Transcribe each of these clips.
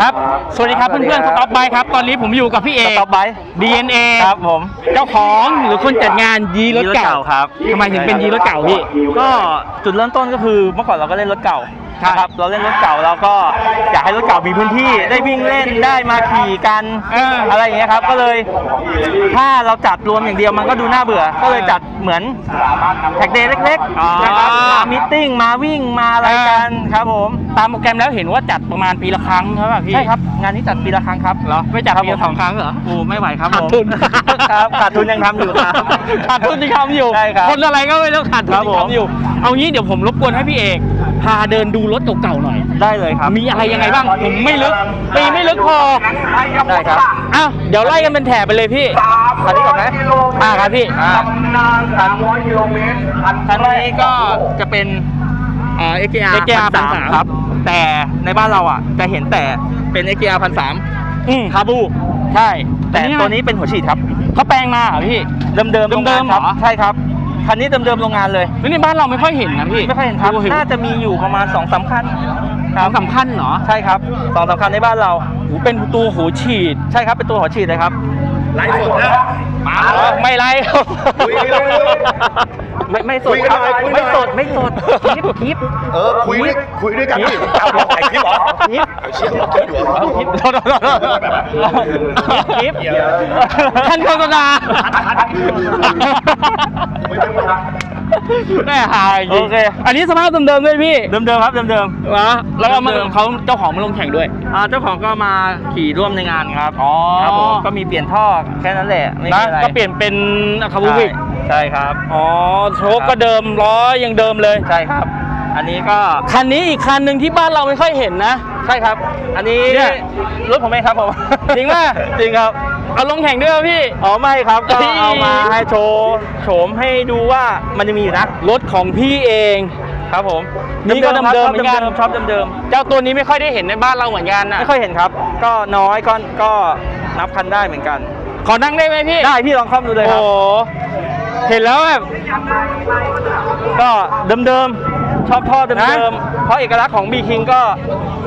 ครับ สวัสดีครับเพื่อนๆสต็อปไบครับ ตอนนี้ผมอยู่กับพี่เอกสต็อปไบค์ DNA ครับผม เจ้าของหรือคนจัดงานยีรถเก่าครับ ทำไมถึงเป็นยีรถเก่าพี่ ก็จุดเริ่มต้นก็คือเมื่อก่อนเราก็เล่นรถเก่าใช่ นะครับเราเล่นรถเก่าเราก็อยากให้รถเก่ามีพื้นที่ได้วิ่งเล่นได้มาขี่กันเอออ อะไรอย่างเงี้ยครับก็เลยถ้าเราจัดรวมอย่างเดียวมันก็ดูน่าเบื่อ ก็เลยจัดเหมือนแท็กเดย์เล็กอ๋อ ๆนะครับมามิทติ้งมาวิ่งมาอะไรกันครับผมตามโปรแกรมแล้วเห็นว่าจัดประมาณปีละครั้งใช่ป่ะพี่ใช่ครับงานนี้จัดปีละครั้งครับ เหรอไม่จัดครับปีละผมสองครั้งเหรอ โอ้ไม่ไหวครับขาดผมทุน ครับขาดทุนยังทำอยู่ครับขาดทุนที่ทำอยู่ใช่ครับ คนอะไรก็ไม่ต้องขาดทุนครับที่ผม ทำอยู่ เอางี้เดี๋ยวผมรบกวนให้พี่เอก พาเดินดูรถเก่าๆหน่อย ได้เลยครับ มีอะไรยังไงบ้างผมไม่ลึกปีไม่ลึกพอได้ครับอ้าวเดี๋ยวไล่กันเป็นแถบไปเลยพี่คันนี้ก่อนไหมอ่าครับพี่อ่าคันคันนี้ก็จะเป็นอ่า XR XR 1,300ครับ แต่ในบ้านเราอะ จะเห็นแต่เป็น XR 1,300อืมคาบู ใช่ แต่ตัวนี้เป็นหัวฉีดครับเขาแปลงมาเหรอพี่ เดิมๆเดิมๆโรงงานครับเหรอใช่ครับ คันนี้เดิมๆโรงงานเลย แล้วในบ้านเราไม่ค่อยเห็นนะพี่ไม่ค่อยเห็นครับ ดูน่าจะมีอยู่ประมาณ2อสาคันของสำคัญเหรอใช่ครับสองสามคันในบ้านเราโหเป็นตัวหัวฉีด ใช่ครับเป็นตัวหัวฉีดเลยครับ ไลฟ์สดนะมาไม่ไรคุยกันเลยไม่ไม่สคุดยกันครับหน่อยคุยหน่ไม่อยสดไม่สดคลิปคลิปเออคุยด้วยคุยด้วยกันดิเอาเราถ่ายคลิปเหรอคลิปเอาเชี่ยเราคลิปอยู่เหรอคลิปโทษโทษโทษโทษคลิปท่านโฆษณา แม่หายจริงโอเค อันนี้สภาพเดิมๆด้วยพี่เดิมๆครับเดิมวะแล้วก็มาเดิมๆ เขาเจ้าของมาลงแข่งด้วยๆอ่าเจ้าของก็มาขี่ร่วมในงานครับอ๋อ ครับผมก็มีเปลี่ยนท่อแค่นั้นแหละไม่มีนะอะไรก็เปลี่ยนเป็นคาบูวิกใช่ครับ อ๋อโชคก็เดิมล้อยังเดิมเลย ใช่ครับ อันนี้ก็คันนี้อีกคันหนึ่งที่บ้านเราไม่ค่อยเห็นนะ ใช่ครับ อันนี้เนี่ยรถผมเองครับผม จริงป่ะ จริงครับ เอาลงแข่งด้วยป่ะพี่ อ๋อไม่ครับก็เฮ้ยเอามาให้โชว์โฉมให้ดูว่ามันยังมีอยู่นะรถของพี่เอง ครับผมนี่ก็เดิมๆเหมือนกัน ชอบเดิมเจ้าตัวนี้ไม่ค่อยได้เห็นในบ้านเราเหมือนกันๆนะไม่ค่อยเห็นครับ ก็น้อยก็ก็นับคันได้เหมือนกัน ขอนั่งได้ไหมพี่ได้พี่ลองเข้าดูเลยคโอ้รับ โหเห็นแล้วแบบ ก็เดิมๆชอบท่อเดิมๆเพราะเอกลักษณ์ของบีคิงก็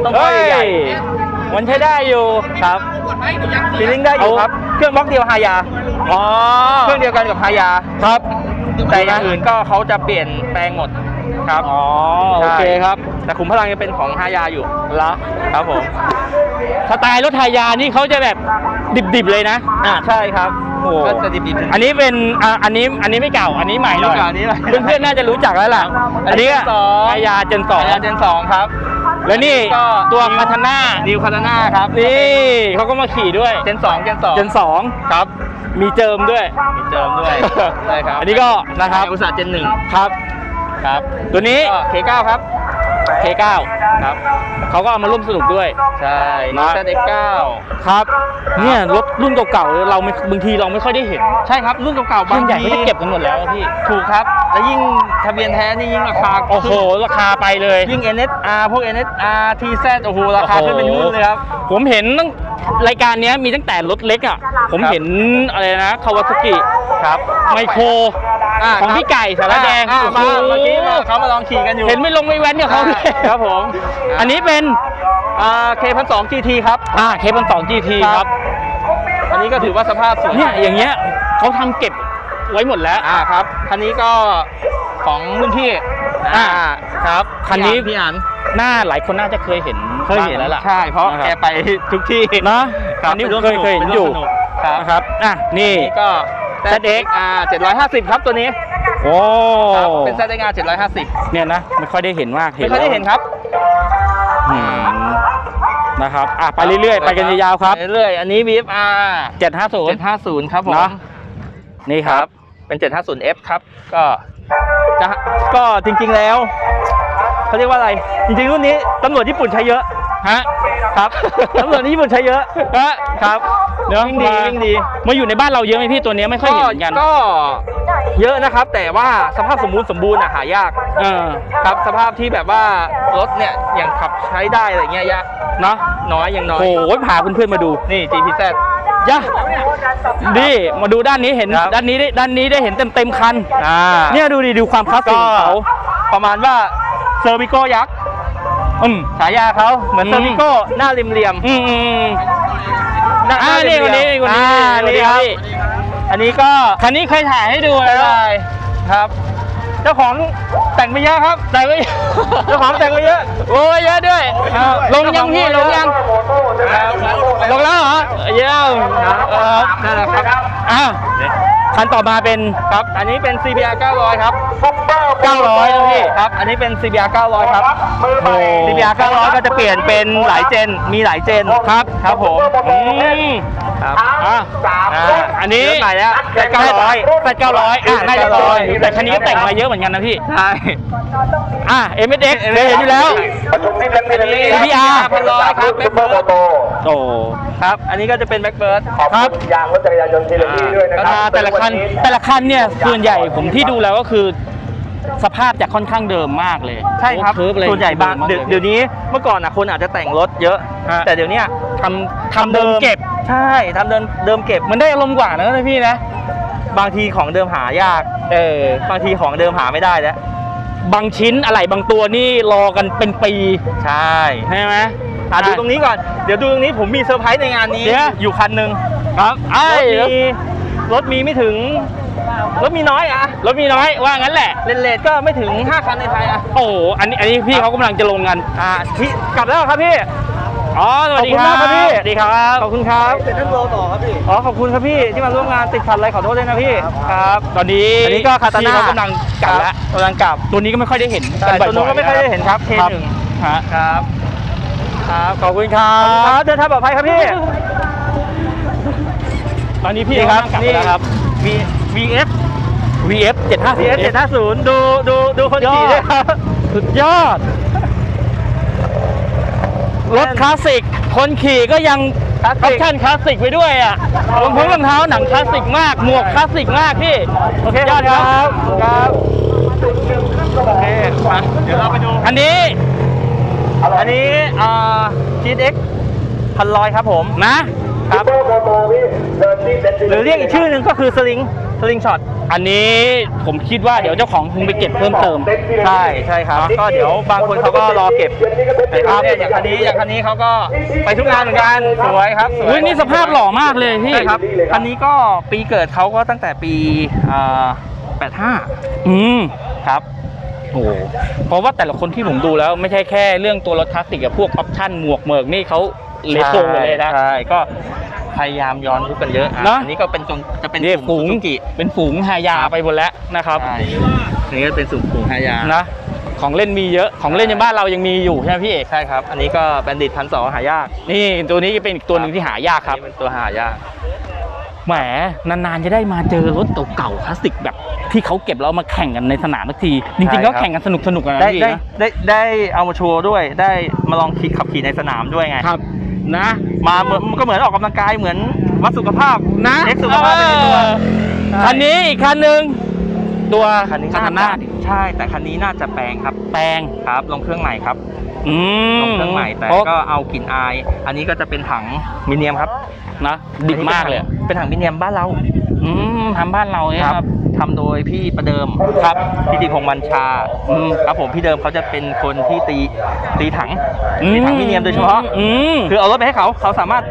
ต้องท่อเฮ้ยใหญ่ มันใช้ได้อยู่ๆครับฟีลลิ่งได้อยู่เอาครับเครื่องบล็อกเดียวฮายาอ๋อเครื่องเดียวกันกับฮายาครับ แต่อย่างอื่นก็เขาจะเปลี่ยนแปลงหมดครับอ๋อโอเคครับ แต่ขุมพลังยังเป็นของฮายาอยู่ละครับผมสไตล์รถไทยานี่เขาจะแบบดิบๆเลยนะอ่าใช่ครับโอ้ก็จะดิบๆอันนี้เป็นอะอันนี้อันนี้ไม่เก่าอันนี้ใหม่หน่อยไม่เก่าอันนี้ใหม่เพื่อนๆน่าจะรู้จักแล้วล่ะอัอันนนี้นี้เจนสองไทยาเจนสองฮายาเจนสองครับ แล้วนี่ก็ตัวคาทาน่านิวคาตาน่าครับนี่เขาก็มาขี่ด้วยเจนสองเจนสองเจนสองครับ มีเจิมด้วย มีเจิมด้วยใช่ครับอันนี้ก็นะครับอุตสาห์เจนหนึ่งครับครับ ตัวนี้ก็เคเก้าครับ K9 ครับเขาก็เอามาร่วมสนุกด้วย ใช่นะนิวเอ็กเก้าครับ เนี่ยรถรุ่นเก่าๆเราไม่บางทีเราไม่ค่อยได้เห็น ใช่ครับรุ่นเก่าๆบ้าบานงใหญ่ทีเขาจะเก็บกันหมดแล้วอะพี่ ถูกครับ แล้วยิ่งทะเบียนแท้นี่ยิ่งราคาโอ้โห ราคาไปเลย ยิ่ง NSR พวก NSR TZ โอ้โห ราคาขึ้นเป็นหุ้นเลยครับ ผมเห็นตั้งรายการเนี้ยมีตั้งแต่รถเล็กอะ ผมเห็นอะไรนะคาวาซากิครับไมโคราของครับพี่ไก่สารแดงอ่าโอ้โหมาเมื่อกี้มาเขามาลองขี่กันอยู่ เห็นไม่ลงไม่แว้นกับเขาเลยครับผม อันนี้เป็นอ่า K พันสอง GT ครับอ่าเคปันสองจีทีครับครับ อันนี้ก็ถือว่าสภาพสวยเนี่ยอย่างเงี้ยเขาทำเก็บ ไว้หมดแล้วอ่าครับ คันนี้ก็ของรุ่นพี่อ่าครับ คันนี้พี่อันหน้าหลายคนน่าจะเคยเห็นเคยเห็นบ้างแล้วล่ะใช่เพราะนคบแกไปทุกที่เนาะครับอันนี้ไปร่วมเคยสนุกเคยเห็นไปอร่วยู่มสนุกครับนะครับอะนี่นี่ก็ ZX อ่า750 ครับตัวนี้โอ้ครับเป็น ZX 750 เนี่ยนะไม่ค่อยได้เห็นมากไม่เคยได้เห็นครับอืมนะครับอะไปเรื่อยๆ ไปกันยาวๆครับไปเรื่อยๆ อันนี้ VFR 750 750 ครับผมเนาะนี่ครับ เป็น 750F ครับ ก็จะก็จริงๆแล้วเขาเรียกว่าอะไร จริงๆรุ่นนี้ตำรวจญี่ปุ่นใช้เยอะฮะครับตำรวจญี่ปุ่นใช้เยอะฮะครับเดี๋ยววิ่งดีมาวิ่งดีมาอยู่ในบ้านเราเยอะไหมพี่ตัวเนี้ยไม่ค่อยเห็นเหมือนกันก็เยอะนะครับ แต่ว่าสภาพสมบูรณ์สมบูรณ์อะหายากเออครับสภาพที่แบบว่ารถเนี่ยอย่างขับใช้ได้อะไรเงี้ยยากเนาะน้อยอย่างน้อยโอ้ยพาเพื่อนๆมาดูนี่ GPZ ย่ะนี่มาดูด้านนี้เห็นครับ ด้านนี้ได้ด้านนี้ได้เห็นเต็มเต็มๆคัน อ่าเนี่ยดูดิดูความคลาสสิกก็ของเขา ประมาณว่าเซอร์วิโกยักษ์อืม ฉายาเขาเหมือนอืม เซอร์วิโก้หน้าริมเหลี่ยมอืมอืมอืมหน้าอ่าหานี่ริมคนนี้เหลี่ยมคนนี้อ่าคนนี้นี่ครับพี่อันนี้ก็ คันนี้เคยถ่ายให้ดูแล้วได้ครับ เจ้าของแต่งไปเยอะครับ แต่ไม่เจ้าของแต่งไปเยอะโอ้ยเยอะด้วย ครับลงยังพี่ลงยังครับลงแล้วเหรอ เยี่ยมครับเออนั่นแหละครับอะคันต่อมาเป็นครับ อันนี้เป็น CBR 900 ครับ 900นะพี่ครับ อันนี้เป็น CBR 900 ครับ โอ้ CBR 900 ก็จะเปลี่ยนเป็นหลายเจน มีหลายเจน ครับ ครับผม อืม ครับอะอ่าอันนี้เยอะหน่อยแล้วแปดเก้าร้อยแปดเก้าร้อยอะน่าจะพอแต่คันนี้ก็แต่งมาเยอะเหมือนกันนะพี่ ใช่ อะ m s x เคยเห็นอยู่แล้ว CBR พันร้อยครับแบ็คเบิร์ดโอ้ครับ อันนี้ก็จะเป็นแบ็คเบิร์ดครับยางรถจักรยานยนต์เทเลปี้ด้วยนะครัอ่าแต่ละคันแต่ละคันเนี่ยส่วนใหญ่ผมที่ดูแล้วก็คือ สภาพจะค่อนข้างเดิมมากเลยใช่ครับ โอ้เคิร์ฟอะไรส่วนใหญ่บางเดิเดี๋ยวมมากลเดี๋ยวนี้เมื่อก่อนอะคนอาจจะแต่งรถเยอะ ฮะแต่เดี๋ยวเนี้ยทำทำเดิมเก็บ ใช่ทำเดิมเดิมเก็บมันได้อารมณ์กว่านะพี่นะ บางทีของเดิมหายาก เออ บางทีของเดิมหาไม่ได้แล้วบางชิ้นอะไรบางตัวนี่รอกันเป็นปีใช่ใช่ไหม อะดูตรงนี้ก่อนเดี๋ยวดูตรงนี้ผมมีเซอร์ไพรส์ในงานนี้เดี๋ยว อยู่คันหนึ่งครับไอ้รถมีรถมีไม่ถึง รถมีน้อยอะรถมีน้อยว่างั้นแหละเลนเลทก็ไม่ถึง 5 คันในไทยอะโอ้โหอันนี้อันนี้พี่เขากำลังจะลงกันอ่าพี่กลับแล้วเหรอครับพี่อ๋อสวัสดีครับขอบคุณมากครับพี่ สวัสดีครับขอบคุณครับเซ็นทรัลโลต่อครับพี่ อ๋อขอบคุณครับพี่ที่มาร่วมงานติดขัดอะไรขอโทษด้วยนะพี่ครับ ตอนนี้อันนี้ก็คาตาน่าพี่เขกำลังกลับแล้วกำลังกลับตัวนี้ก็ไม่ค่อยได้เห็นใช่บ่อยๆตัวนู้นก็ไม่ค่อยได้เห็นครับครับ K1 ฮะครับครับขอบคุณครัครับบเดินทางปลอดภัยครับพี่ ตอนนี้พี่นี่เขาครับกลับนี่แล้วครับ V VF VF 750 VF 750ดูดูดูคนขี่ด้วยครับสุดยอด รถคลาสสิก คนขี่ก็ยังคลาสอสิอกปชั่นคลาสสิกไปด้วยอะรองเท้ารองเท้าหนังคลาสสิกมาก หมวกคลาสสิกมากพี่โอเคยอดครับ ครับโอเคมาเดี๋ยวเราไปดูอันนี้ อันนี้อ่า GX พันร้อยครับผมนะ ครับ หรือเรียกอีกชื่อหนึ่งก็คือสลิง สลิงช็อตอันนี้ผมคิดว่าเดี๋ยวเจ้าของคงไปเก็บเพิ่มเติม ใช่ใช่ครับ ก็เดี๋ยวบางคนเขาก็รอเก็บนะครับเนี่ยอย่างคันนี้อย่างคันนี้เขาก็ไปทุกงานเหมือนกันสวยครับสวอุ้ยยนี่สภาพหล่อมากเลยพี่ใช่ครับคันนี้ก็ปีเกิดเขาก็ตั้งแต่ปีอ่า85อืมครับโอ้โหเพราะว่าแต่ละคนที่ผมดูแล้วไม่ใช่แค่เรื่องตัวรถคลาสสิกกับพวกออปชั่นหมวกเมิกนี่เขาเลโก้เลยนะใช่ก็ พยายามย้อนยุคกันเยอะอ่เนอะอันนี้ก็เป็นจงจะเป็นนี่กลุ่ฝูมงซูซูกิเป็นฝูงฮายาไปหมดแล้วนะครับใช่นี่ก็เป็นสุ่มฝูงฮายานะของเล่นมีเยอะของเล่นในบ้านเรายังมีอยู่ใช่ไหมพี่เอกใช่ครับ อันนี้ก็แบนดิตพันสองหายากนี่ตัวนี้เป็นอีกตัวหนึ่งที่หายากครับ อันนี้เป็นตัวหายาก แหมนานๆจะได้มาเจอรถเก่าๆคลาสสิกแบบที่เขาเก็บแล้วเอามาแข่งกันในสนามสักทีจริงๆก็แข่งกันสนุกสนุกๆกันนะได้พี่ได้นะได้ได้เอามาโชว์ด้วย ได้มาลองขี่ขับขี่ในสนามด้วยไง ครับนะ มาเหมือนก็เหมือนออกกำลังกายเหมือนวัดสุขภาพนะเช็คสุขภาพไปในตัวเออใช่คันนี้อีกคันหนึ่งตัวคันนี้คาตาน่าน่าจะใช่ แต่คันนี้น่าจะแปลงครับแปลงครับลงเครื่องใหม่ครับอืมลงเครื่องใหม่แต่เพราะก็เอากลิ่นอาย อันนี้ก็จะเป็นถังมิเนียมครับนะดิบมากเลย เป็นถังมิเนียมบ้านเรา อืมทำบ้านเราเนี่ยครับทำโดยพี่ประเดิมครับพี่ติพงษ์บัญชาอืมครับผมพี่เดิมเขาจะเป็นคนที่ตีตีถังอืตีถังมิเนียมโดยเฉพาะอืมคือเอารถไปให้เขาเขาสามารถ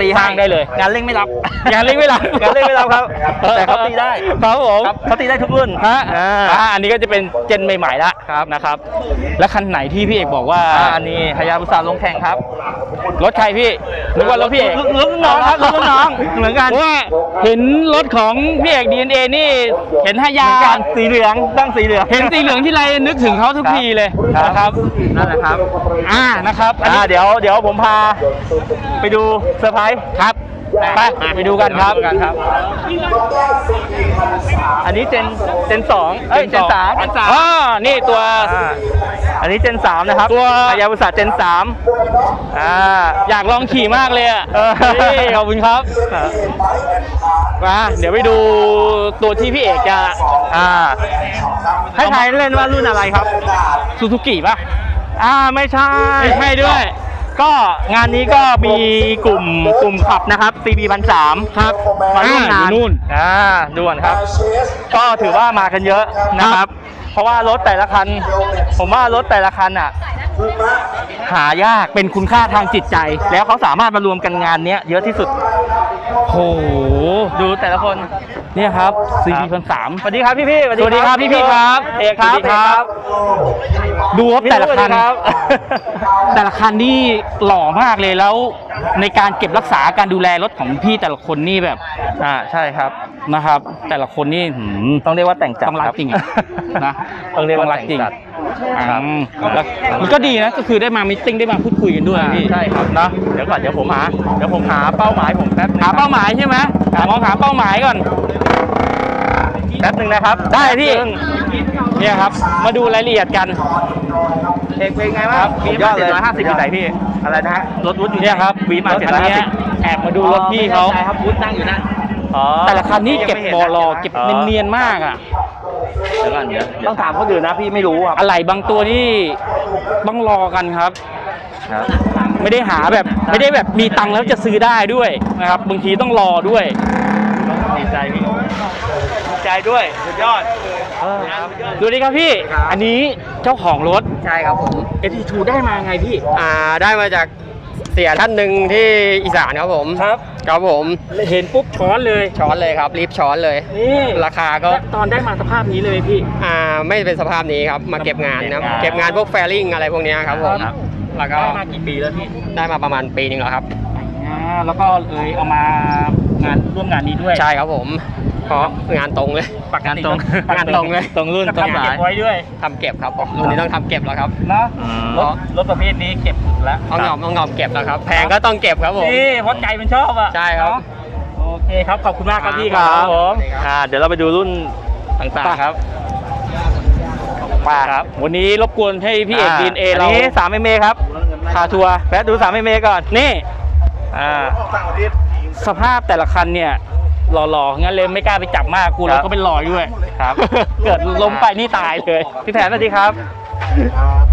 ตีสร้างได้เลย งานเร่งไม่รับ งานเร่งไม่รับงานเร่งไม่รับครับ แต่เขาตีได้ครับผมครับเขาตีได้ทุกรุ่นฮะอ่าอ่าอันนี้ก็จะเป็นเจนใหม่ๆละครับนะครับ แล้วคันไหนที่พี่เอกบอกว่าอ่าอันนี้ฮายาบุษาลงแข่งครับ รถใครพี่นึกว่ารถพี่เอกรถน้องครับรถน้องเหมือนกันเพราะว่าเห็นรถของพี่เอก DNA นี่เห็นหายาเหมือนกันสีเหลืองตั้งสีเหลืองเห็นสีเหลืองที่ไรนึกถึงเขาทุกทีเลยครับนะครับนั่นแหละครับ อ่านะครับอันอ่านี้เดี๋ยวเดี๋ยวผมพาไปดูเซอร์ไพรส์ครับ ไปไปดูกันครับไปดูกันครับ อันนี้เจนเจนสองเอ้ยเจนสามเจนสามอ๋อนี่ตัว อ่า อันนี้เจนสามนะครับตัวอายาบุษาเจนสามอ่า อยากลองขี่มากเลยอะเออ นี่ขอบคุณครับมาเดี๋ยวไปดูตัวที่พี่เอกจะอ่าให้ทายเล่นว่ารุ่นอะไรครับซูซูกิป่ะ อ่าไม่ใช่ไม่ใช่ด้วย ก็งานนี้ก็มีกลุ่มกลุ่มขับนะครับ CB พันสามครับมาร่วมงานอ่อยู่นู่นอ่าด่วนครับ ก็ถือว่ามากันเยอะนะครับ เพราะว่ารถแต่ละคัน ผมว่ารถแต่ละคันอะ หายากเป็นคุณค่าทางจิตใจ แล้วเขาสามารถมารวมกันงานเนี้ยเยอะที่สุดโหดูแต่ละคน เนี่ยครับ CP ครับพันสามสวัสดีครับพี่พี่ๆสวัสดีครับพี่ๆครับเอกครับสวัสดีครับ ดูครับพี่แต่ละคันสวัสดีครับแต่ละคันนี่หล่อมากเลยแล้ว ในการเก็บรักษาการดูแลรถของพี่แต่ละคนนี่แบบ อ่าใช่ครับนะครับ แต่ละคนนี่หืมต้องเรียกว่าแต่งจัดต้องรักคบจริงอะนะต้องเรียกว่าต้องรักแต่งจริงจัดครับอืมแล้วมันก็ดีนะก็คือได้มามิทติ้งได้มาพูดคุยกันด้วยพี่ใช่ครับเนาะเดี๋ยวก่อนเดี๋ยวผมหาเดี๋ยวผมหาเป้าหมายผมแป๊บนึงหาเป้าหมายใช่ไหมมองหาเป้าหมายก่อนแป๊บนึงนะครับได้พี่แป๊บนึงเนี่ยครับ มาดูรายละเอียดกันเอกเป็นไงบ้างครับวีสุดยอดเลยร้อยห้าสิบอยู่ไหนพี่ อะไรนะฮะรถวุฒิอยู่เนี่ยครับวีมาถเจ็ดคัร้อยนห้าเนี้สิยบแอบมาดูรถพี่เขาใช่ครับวุฒินั่งอยู่นั่นอ๋อแต่ละคันนี่เก็บยังไม่ห็บอลอนะเก็บเนียนๆมากอะเดี๋ยวก่อนเดี๋ยวต้องถามคนอื่นนะพี่ไม่รู้ครับอะไรบางตัวนี่ต้องรอกันครับครับ ไม่ได้หาแบบไม่ได้แบบมีตังค์แล้วจะซื้อได้ด้วยนะครับ บางทีต้องรอด้วยดีใจพี่ดี ใจด้วยสุดยอดดูดิครับพี่อันนี้เจ้าของรถ ใช่ครับผม ST2 ได้มาไงพี่ อ่าได้มาจากเสียท่านหนึ่งที่อีสานครับผมครับ ครับผม เห็นปุ๊บช้อนเลยช้อนเลยครับ รีบช้อนเลย นี่ราคาก็ ตอนได้มาสภาพนี้เลยพี่ อ่าไม่เป็นสภาพนี้ครับ มาเก็บงานนะครับ เก็บงานเก็บงานพวกแฟริ่งอะไรพวกเนี้ยครับผมครับ แล้วก็ได้มากี่ปีแล้วพี่ได้มาประมาณปีหนึงแล้วครับ อ่าแล้วก็เอยเอามางานร่วมงานนี้ด้วยใช่ครับผม เพราะงานตรงเลย ปกงานติตรงก็งานตรงเลย ตรงรุ่นตรงทำสาเก็ยบไว้ด้วยทำเก็บครับผมรุ่นนี้ต้องทำเก็บแล้วครับเนาะอืม รถรถประเภทนี้เก็บแล้วต้องยอมต้องยอมเก็บแล้วครับ แพงก็ต้องเก็บครับผม นี่เพราะใจมันชอบอะใช่ครับ เนาะโอเคครับขอบคุณมากครับพี่คครัรับบผมอ่าเดี๋ยวเราไปดูรุ่นต่างๆครับไปครับ วันนี้รบกวนให้พี่เอกดีนเอเรานนี้สามเมครับพาทัวร์แป๊บดูสามเมก่อน นี่ อ่า สภาพแต่ละคันเนี่ย หล่อๆงั้นเลยไม่กล้าไปจับมากกูคแล้รัวบก็เป็นรอยด้วยครับ เกิดล้มไปนี่ตายเลยพี่แผนสวัสดีครับ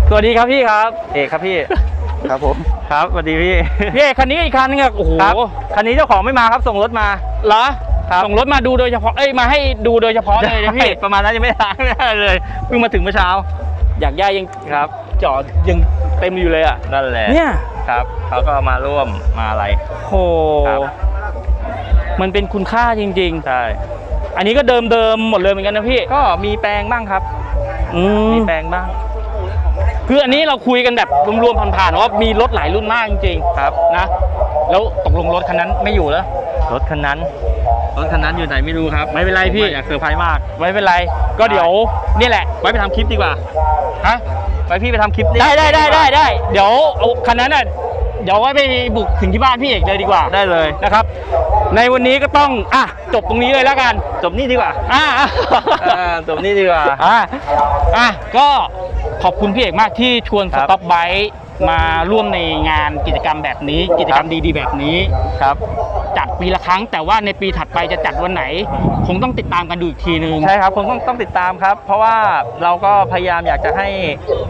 สวัสดีครับพี่ครับ เอกครับพี่ครับผมครับสวัสดีพี่พี่เอกคันนี้อีกคันนึงอะโอ้โหครับคันนี้เจ้าของไม่มาครับส่งรถมาเหรอครับส่งรถมาดูโดยเฉพาะเอ้ยมาให้ดูโดยเฉพาะเลยนะพี่ประมาณนั้นยังไม่ได้ไม่ได้เลยเพิ่งมาถึงเมื่อเช้า อยากย่ายังครับจอดยังเต็มอยู่เลยอะนั่นแหละเนี่ยครับเขาก็มาร่วมมาอะไรโหครับ มันเป็นคุณค่าจริงใช่ๆอันนี้ก็เดิมๆหมดเลยเหมือนกันนะพี่ก็มีแปลงบ้างครับ อืมมีแปลงบ้าง คืออันนี้เราคุยกันแบบรวมๆผ่านๆว่ามีรถหลายรุ่นมากจริงครับ ๆนะ แล้วตกลงรถคันนั้นไม่อยู่แล้ว รถคันนั้น รถคันนั้นอยู่ไหนไม่รู้ครับไม่เป็นไรพี่อยากเซอร์ไพรส์มากไม่เป็นไร ก็เดี๋ยวนี่แหละไว้ไปทำคลิปดีกว่า ฮะไว้พี่ไปทำคลิปได้ได้ได้ได้ได้เดี๋ยวเอาคันนั้นน่ะ เดี๋ยวไว้ไปบุกถึงที่บ้านพี่เอกเลยดีกว่าได้เลยนะครับ ในวันนี้ก็ต้องอะจบตรงนี้เลยแล้วกันจบนี่ดีกว่าอะอะอ่าจบนี่ดีกว่า อะอะก็ขอบคุณพี่เอกมากที่ชวนคสรับ ต็อปไบค์มาร่วมในงานกิจกรรมแบบนี้ กิจกรรมดีๆ แบบนี้ ครับ จัดปีละครั้ง แต่ว่าในปีถัดไปจะจัดวันไหน คงต้องติดตามกันดูอีกทีนึง ใช่ครับคงต้องต้องติดตามครับ เพราะว่าเราก็พยายามอยากจะให้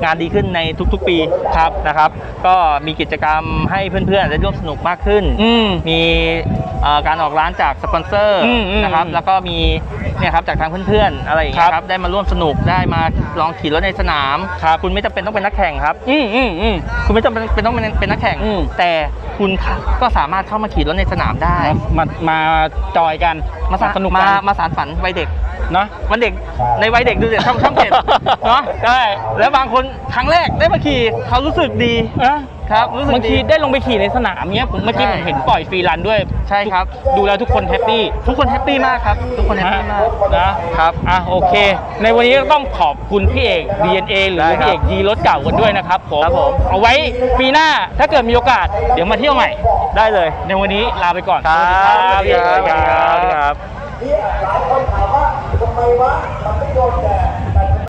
งานดีขึ้นในทุกๆปีครับนะครับ ก็มีกิจกรรมให้เพื่อนๆได้ร่วมสนุกมากขึ้น อืม มีเอ่อการออกร้านจากสปอนเซอร์อืมอืมนะครับ แล้วก็มีเนี่ยครับจากทางเพื่อนๆอะไรอย่างเงี้ยคครัรับ บได้มาร่วมสนุกได้มาลองขี่รถในสนามครับคุณไม่จำเป็นต้องเป็นนักแข่งครับ อืมอืมอืม คุณไม่จำเป็นต้องเป็นเป็นนักแข่ง อืมแต่คุณก็สามารถเข้ามาขี่รถในสนามได้มามาจอยกันมาสาสนุกมากัน มาสารฝันวัยเด็ก เนาะวันเด็กในวัยเด็กดูเด็กช่องช่องเจ็ดเนาะใช่แล้วบางคนครั้งแรกได้มาขี่เขารู้สึกดีเอะครับรู้สึกบางทีดีได้ลงไปขี่ในสนามเนี้ยผมเมื่อกี้ใช่ผมเห็นปล่อยฟรีรันด้วยใช่ครับ ดูแล้วทุกคนแฮปปี้ทุกคนแฮปปี้มากครับทุกคนแฮปปี้มากนะครับอะโอเค ในวันนี้ก็ต้องขอบคุณพี่เอก DNA หรือได้ครับพี่เอกยีรถเก่ากันด้วยนะครับผมครับผมเอาไว้ปีหน้าถ้าเกิดมีโอกาส เดี๋ยวมาเที่ยวใหม่ได้เลย ในวันนี้ลาไปก่อนครับสวัสดีครับ ไมวะมันไม่โดนแดด